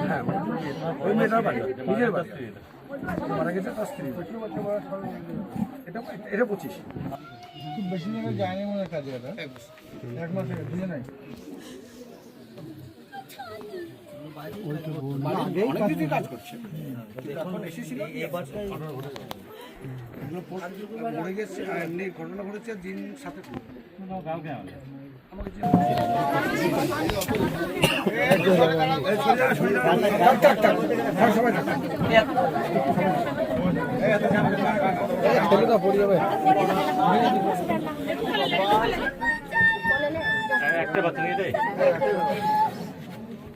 হ্যাঁ মারা গেছে তার স্ত্রী। এটা এটা পঁচিশ। খুব বেশি দিনে যায়নি মনে কাজে এক মাস বুঝে নাই অনেকদিনই কাজ করছে এখন এসেছিল এগুলো পড়ে গেছে আর এমনি ঘটনা ঘটেছে দিন সাথে একটা বাচ্চা নিয়ে দেয়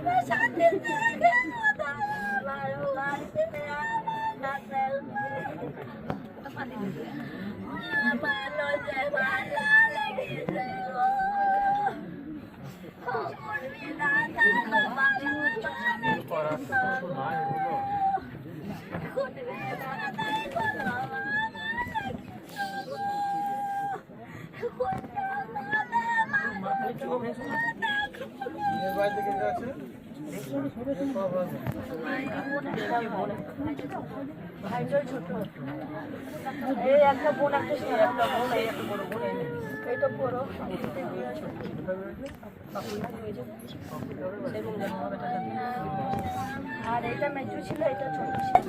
অনেক করেছে এই একটা বোন একটা একটা বোন এই একটা বোন এইটা বড় আর এটা মেজু ছিল এটা ছোট ছিল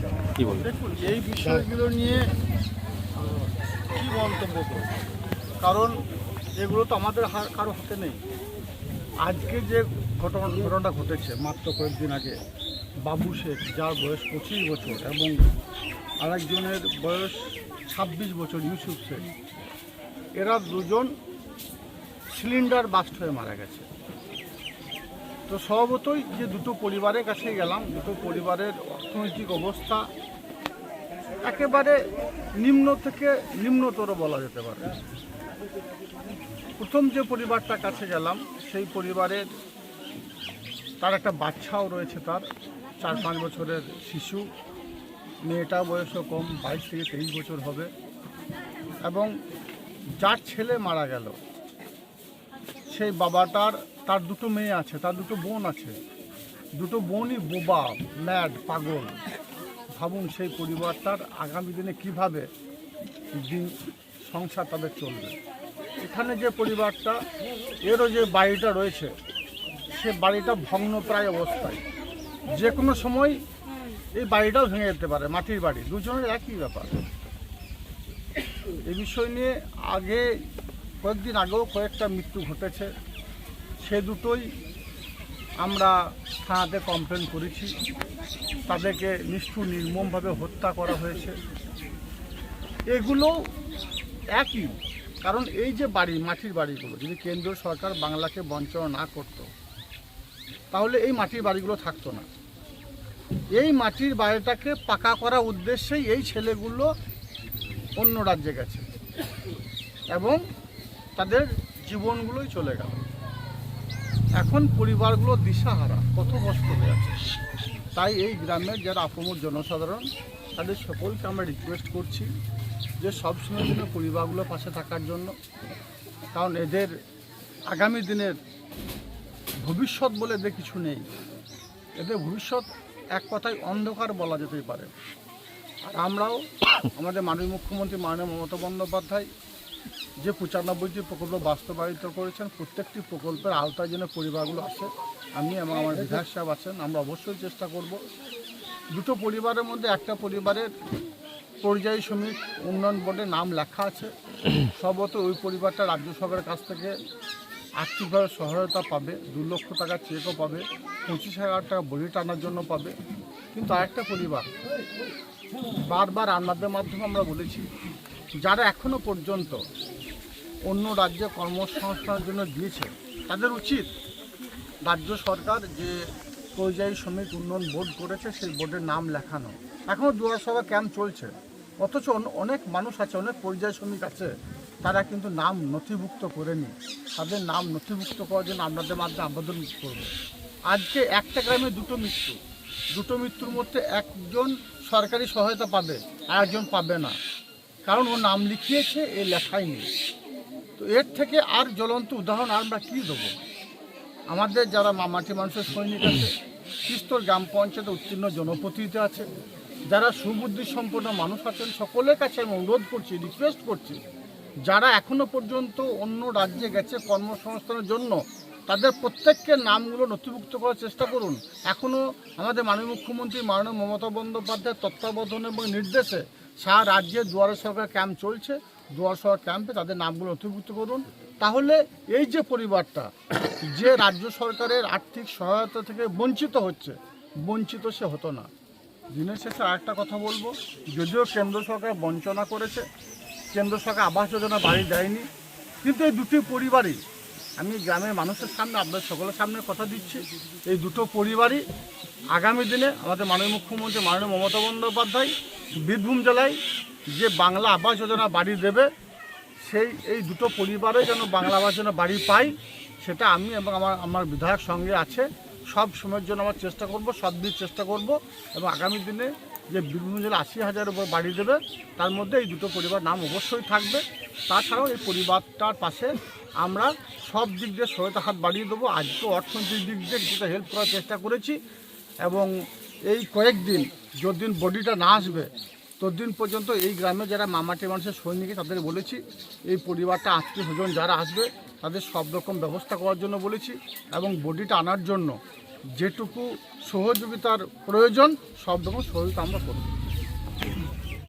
কি বলবেন? দেখুন, এই বিষয়গুলো নিয়ে কি মন্তব্য কারণ এগুলো তো আমাদের কারও হাতে নেই। আজকে যে ঘটনা, ঘটনাটা ঘটেছে, মাত্র কয়েকদিন আগে, বাবু শেখ, যার বয়স পঁচিশ বছর এবং আরেকজনের বয়স ছাব্বিশ বছর, ইউসুফ শেখ, এরা দুজন সিলিন্ডার বাস্ট হয়ে মারা গেছে। তো স্বভাবতই যে দুটো পরিবারের কাছে গেলাম, দুটো পরিবারের অর্থনৈতিক অবস্থা একেবারে নিম্ন থেকে নিম্নতর বলা যেতে পারে। প্রথম যে পরিবারটার কাছে গেলাম, সেই পরিবারের তার একটা বাচ্চাও রয়েছে তার, চার পাঁচ বছরের শিশু। মেয়েটা বয়সও কম, বাইশ থেকে তেইশ বছর হবে। এবং যার ছেলে মারা গেল, সেই বাবাটার, তার দুটো মেয়ে আছে, তার দুটো বোন আছে। দুটো বোনই বোবা, ম্যাড, পাগল। ভাবুন সেই পরিবারটার আগামী দিনে কীভাবে দিন, সংসার তাদের চলবে। এখানে যে পরিবারটা, এরও যে বাড়িটা রয়েছে, সে বাড়িটা ভগ্নপ্রায় অবস্থায়। যে কোনো সময় এই বাড়িটাও ভেঙে যেতে পারে, মাটির বাড়ি। দুজনের একই ব্যাপার। এই বিষয় নিয়ে আগে কয়েকদিন আগেও কয়েকটা মৃত্যু ঘটেছে। সে দুটোই আমরা থানাতে কমপ্লেন করেছি। তাদেরকে নিষ্ঠুর, নির্মমভাবে হত্যা করা হয়েছে। এগুলো একই, কারণ এই যে বাড়ি, মাটির বাড়িগুলো, যদি কেন্দ্রীয় সরকার বাংলাকে বঞ্চনা না করত, তাহলে এই মাটির বাড়িগুলো থাকতো না। এই মাটির বাড়িটাকে পাকা করার উদ্দেশ্যেই এই ছেলেগুলো অন্য রাজ্যে গেছে এবং তাদের জীবনগুলোই চলে গেল। এখন পরিবারগুলো দিশাহারা, কত কষ্ট হয়ে আছে। তাই এই গ্রামের যারা আপমর জনসাধারণ, তাদের সকলকে আমরা রিকোয়েস্ট করছি যে সবসময় জন্য পরিবারগুলো পাশে থাকার জন্য। কারণ এদের আগামী দিনের ভবিষ্যৎ বলে এদের কিছু নেই। এদের ভবিষ্যৎ এক কথায় অন্ধকার বলা যেতেই পারে। আর আমরাও আমাদের মাননীয় মুখ্যমন্ত্রী মাননীয় মমতা বন্দ্যোপাধ্যায় যে পঁচানব্বইটি প্রকল্প বাস্তবায়িত করেছেন, প্রত্যেকটি প্রকল্পের আওতায় যেন পরিবারগুলো আসে, আমি এবং আমার বিধায়ক সাহেব আছেন, আমরা অবশ্যই চেষ্টা করব। দুটো পরিবারের মধ্যে একটা পরিবারের পর্যায়ী শ্রমিক উন্নয়ন বোর্ডে নাম লেখা আছে। সম্ভবত ওই পরিবারটা রাজ্য সরকারের কাছ থেকে আর্থিকভাবে সহায়তা পাবে, দু লক্ষ টাকা চেকও পাবে, পঁচিশ হাজার টাকা বড়ি টানার জন্য পাবে। কিন্তু আরেকটা পরিবার, বারবার আপনাদের মাধ্যমে আমরা বলেছি, যারা এখনও পর্যন্ত অন্য রাজ্যে কর্মসংস্থানের জন্য দিয়েছে। তাদের উচিত রাজ্য সরকার যে পর্যায়ী শ্রমিক উন্নয়ন বোর্ড করেছে, সেই বোর্ডের নাম লেখানো। এখনও দুয়ার সভা ক্যাম্প চলছে। অথচ অনেক মানুষ আছে, অনেক পর্যায় শ্রমিক আছে, তারা কিন্তু নাম নথিভুক্ত করেনি। তাদের নাম নথিভুক্ত করার জন্য আপনাদের মাধ্যমে আবেদন করব। আজকে একটা গ্রামে দুটো মৃত্যু। দুটো মৃত্যুর মধ্যে একজন সরকারি সহায়তা পাবে আর একজন পাবে না। কারণ ও নাম লিখিয়েছে, এ লেখাই নেই তো এর থেকে আর জ্বলন্ত উদাহরণ আমরা কী দেবো? আমাদের যারা মাটি মানুষের সৈনিক আছে তিস্তর গ্রাম পঞ্চায়েতে উত্তীর্ণ জনপ্রতিনিধি আছে, যারা সুবুদ্ধি সম্পন্ন মানুষ আছেন, সকলের কাছে আমি অনুরোধ করছি রিকোয়েস্ট করছি, যারা এখনও পর্যন্ত অন্য রাজ্যে গেছে কর্মসংস্থানের জন্য, তাদের প্রত্যেককে নামগুলো নথিভুক্ত করার চেষ্টা করুন। এখনও আমাদের মাননীয় মুখ্যমন্ত্রী মাননীয় মমতা বন্দ্যোপাধ্যায়ের তত্ত্বাবধানে এবং নির্দেশে সারা রাজ্যে দুয়ারে সরকার ক্যাম্প চলছে। দুয়ার সরকার ক্যাম্পে তাদের নামগুলো নথিভুক্ত করুন। তাহলে এই যে পরিবারটা, যে রাজ্য সরকারের আর্থিক সহায়তা থেকে বঞ্চিত হচ্ছে, বঞ্চিত সে হতো না। দিনের শেষে আরেকটা কথা বলব, যদিও কেন্দ্র সরকার বঞ্চনা করেছে, কেন্দ্র সরকার আবাস যোজনা বাড়ি দেয়নি, কিন্তু এই দুটি পরিবারই, আমি গ্রামের মানুষের সামনে, আপনাদের সকলের সামনে কথা দিচ্ছি, এই দুটো পরিবারই আগামী দিনে আমাদের মাননীয় মুখ্যমন্ত্রী, মাননীয় মমতা বন্দ্যোপাধ্যায়, বীরভূম জেলায় যে বাংলা আবাস যোজনা বাড়ি দেবে, সেই, এই দুটো পরিবারে যেন বাংলা আবাস যোজনা বাড়ি পাই, সেটা আমি এবং আমার আমার বিধায়ক সঙ্গে আছে। সব সময়ের জন্য আমার চেষ্টা করব, সব দিক চেষ্টা করব এবং আগামী দিনে যে বীরভূম জেলা আশি হাজার উপর বাড়ি দেবে, তার মধ্যে এই দুটো পরিবার নাম অবশ্যই থাকবে। তাছাড়াও এই পরিবারটার পাশে আমরা সব দিক দিয়ে সহায়তা হাত বাড়িয়ে দেবো। আজকে অর্থনৈতিক দিক দিয়ে কিছুটা হেল্প করার চেষ্টা করেছি এবং এই কয়েকদিন, যতদিন বডিটা না আসবে ততদিন পর্যন্ত এই গ্রামে যারা মামাটি মানুষের সৈনিক তাদের বলেছি, এই পরিবারটা আত্মীয় স্বজন যারা আসবে, তাদের সব রকম ব্যবস্থা করার জন্য বলেছি এবং বডিটা আনার জন্য যেটুকু সহযোগিতার প্রয়োজন, সব রকম সহযোগিতা আমরা করব।